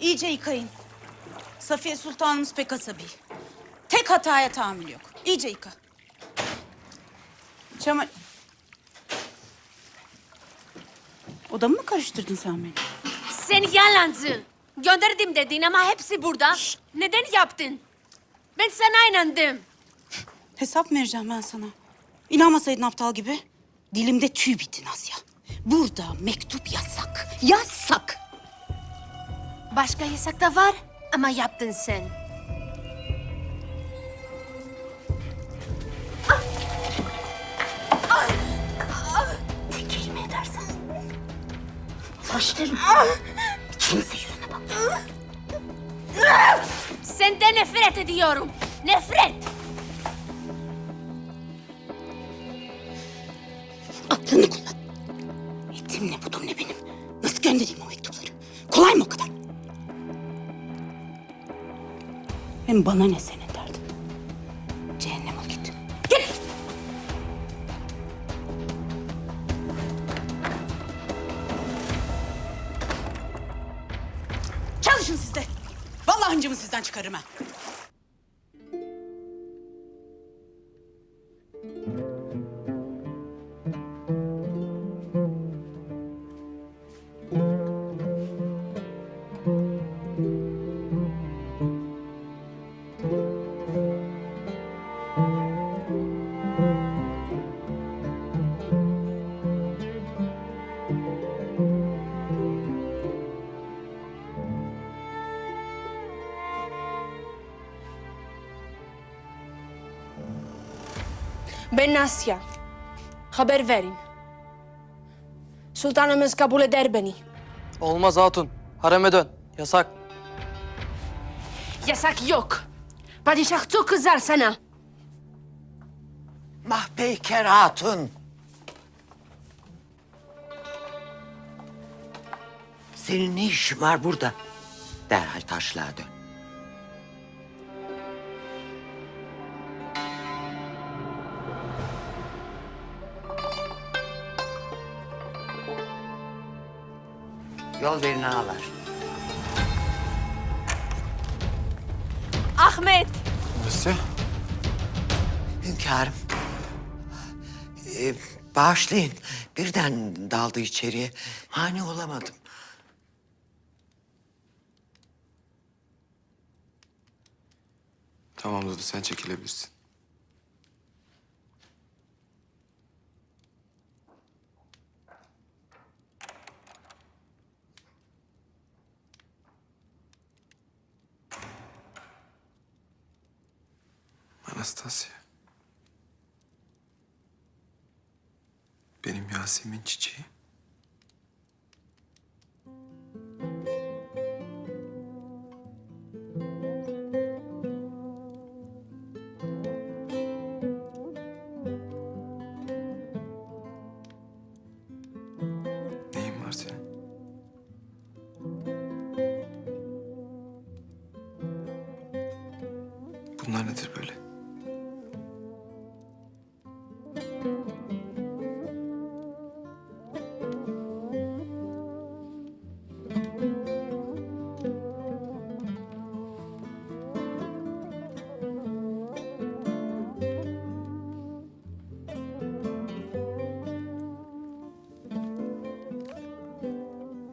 iyice yıkayın. Safiye Sultanımız pek asabi. Tek hataya tahammül yok. İyice yıka. Çamur... Odamı mı karıştırdın sen beni? Sen yalancı. Gönderdim dedin ama hepsi burada. Neden yaptın? Ben sana inandım. Hesap mı vereceğim ben sana? İnanmasaydın aptal gibi. Dilimde tüy bitti Nasya. Burada mektup yasak. Yasak. Başka yasak da var ama yaptın sen. Ne kelime edersen. Başlarım. Kimse yüzüne bak. Senden nefret ediyorum. Nefret. Aklını kullan. Etim ne budum ne benim. Nasıl göndereyim o mektupları? Kolay mı o kadar? Hem bana ne senin derdin? Cehennem ol git. Git! Çalışın siz de. Vallahi hıncımı sizden çıkarırım ha. Ben Asya. Haber verin. Sultanımız kabul eder beni. Olmaz hatun. Hareme dön. Yasak. Yasak yok. Padişah çok kızar sana. Mahpeyker Hatun. Senin ne işin var burada? Derhal taşlığa dön. Yol verin ağalar. Ahmet. Nasıl? Hünkârım. Ee, bağışlayın. Birden daldı içeriye. Mani olamadım. Tamam Dudu sen çekilebilirsin. Anastasia. Benim Yasemin çiçeği.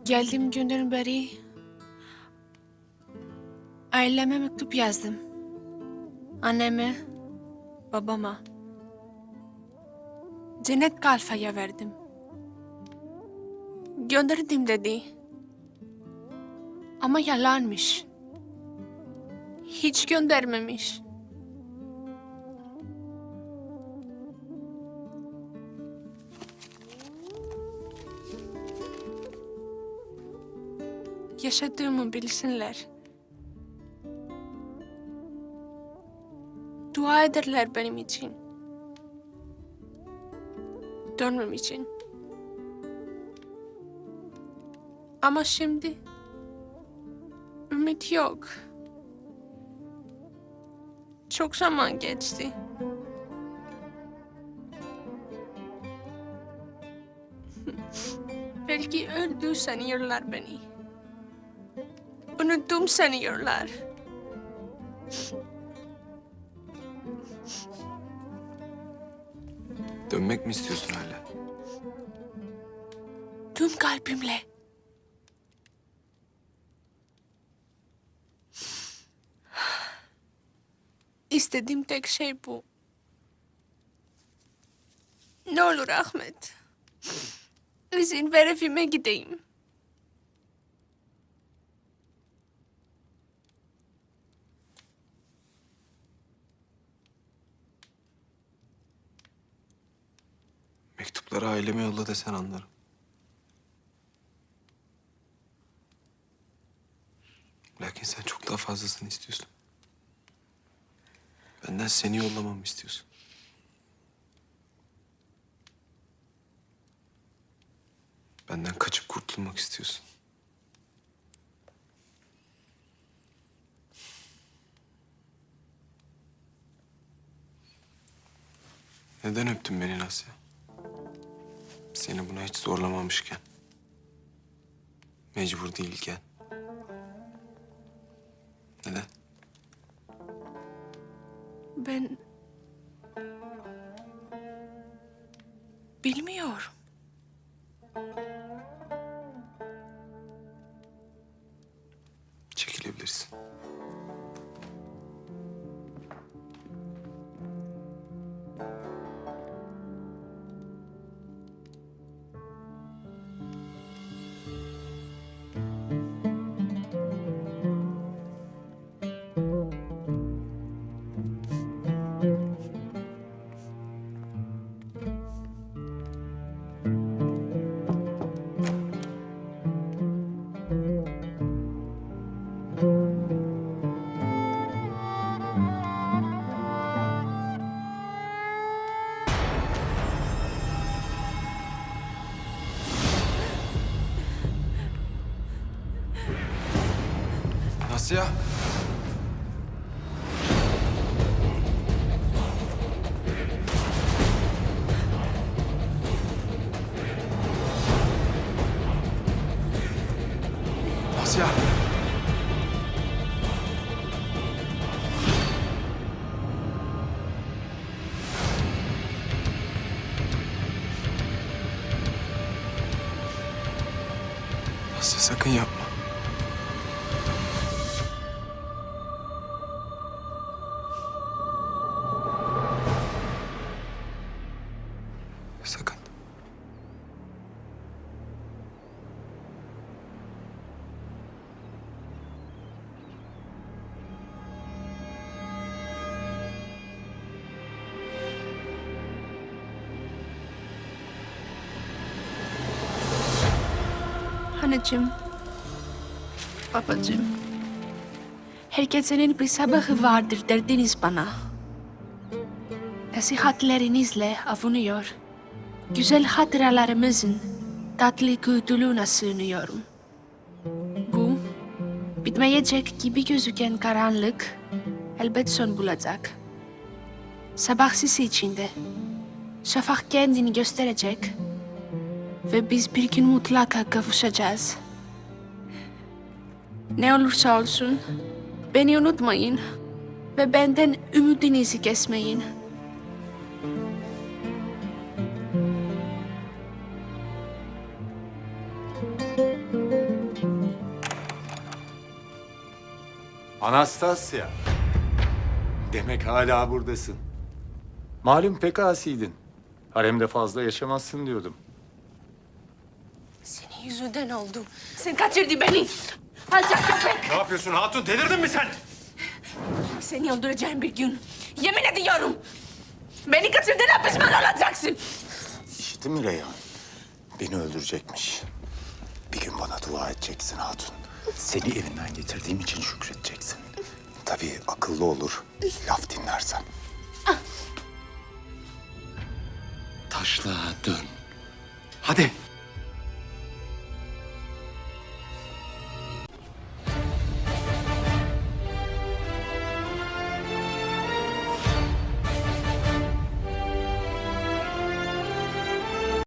Geldiğim günden beri aileme mektup yazdım. Anneme, babama. Cennet Kalfa'ya verdim. Gönderdim dedi. Ama yalanmış. Hiç göndermemiş. Yaşadığımı bilsinler. Dua ederler benim için. Dönmem için. Ama şimdi ümit yok. Çok zaman geçti. Belki öldü sanıyorlar beni. Unuttum sanıyorlar. Dönmek mi istiyorsun hala? Tüm kalbimle. İstediğim tek şey bu. Ne olur Ahmet. İzin ver evime gideyim. Mektupları aileme yolla desen anlarım. Lakin sen çok daha fazlasını istiyorsun. Benden seni yollamamı istiyorsun. Benden kaçıp kurtulmak istiyorsun. Neden öptün beni Nasya? Seni buna hiç zorlamamışken. Mecbur değilken. Neden? Ben... Bilmiyorum. Çekilebilirsin. Nasya? Nasya? Nasya sakın yapma. Anneciğim, babacığım. Herkesin bir sabahı vardır derdiniz bana. Nasihatlerinizle avunuyor. Güzel hatıralarımızın tatlı kuytuluğuna sığınıyorum. Bu, bitmeyecek gibi gözüken karanlık elbet son bulacak. Sabah sisi içinde. Şafak kendini gösterecek ve biz bir gün mutlaka kavuşacağız. Ne olursa olsun beni unutmayın ve benden ümidinizi kesmeyin. Anastasya. Demek hala buradasın. Malum pek asiydin. Haremde fazla yaşamazsın diyordum. Yüzünden oldu. Sen kaçırdın beni. Alçak köpek. Ne yapıyorsun hatun? Delirdin mi sen? Seni öldüreceğim bir gün. Yemin ediyorum. Beni kaçırdığına pişman olacaksın. İşitti mi Reyhan? Beni öldürecekmiş. Bir gün bana dua edeceksin hatun. Seni evinden getirdiğim için şükredeceksin. Tabii akıllı olur, laf dinlersen. Taşlığa dön. Hadi.